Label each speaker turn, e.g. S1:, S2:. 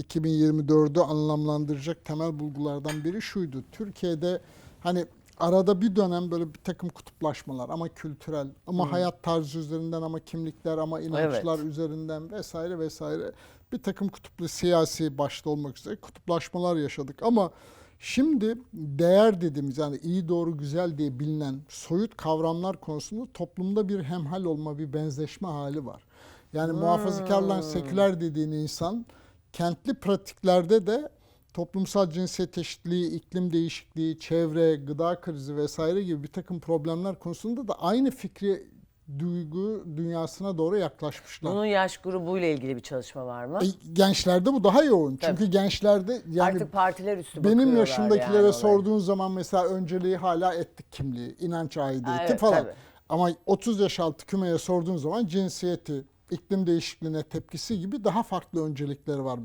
S1: 2024'ü anlamlandıracak temel bulgulardan biri şuydu. Türkiye'de hani arada bir dönem böyle bir takım kutuplaşmalar ama kültürel ama hayat tarzı üzerinden ama kimlikler ama inançlar üzerinden vesaire vesaire bir takım kutuplu siyasi başta olmak üzere kutuplaşmalar yaşadık ama şimdi değer dediğimiz yani iyi doğru güzel diye bilinen soyut kavramlar konusunda toplumda bir hemhal olma bir benzeşme hali var. Yani muhafazakarla seküler dediğin insan kentli pratiklerde de toplumsal cinsiyet eşitliği, iklim değişikliği, çevre, gıda krizi vesaire gibi bir takım problemler konusunda da aynı fikri duygu dünyasına doğru yaklaşmışlar.
S2: Bunun yaş grubuyla ilgili bir çalışma var mı?
S1: E, gençlerde bu daha yoğun.
S2: Tabii.
S1: Çünkü gençlerde yani
S2: Artık partiler üstü
S1: benim
S2: bakıyorlar
S1: yaşımdakilere
S2: yani
S1: sorduğun zaman mesela önceliği hala etnik kimliği, inanç aidiyeti
S2: Ha, evet,
S1: falan.
S2: tabii.
S1: Ama 30 yaş altı kümeye sorduğun zaman cinsiyeti, iklim değişikliğine tepkisi gibi daha farklı öncelikleri var.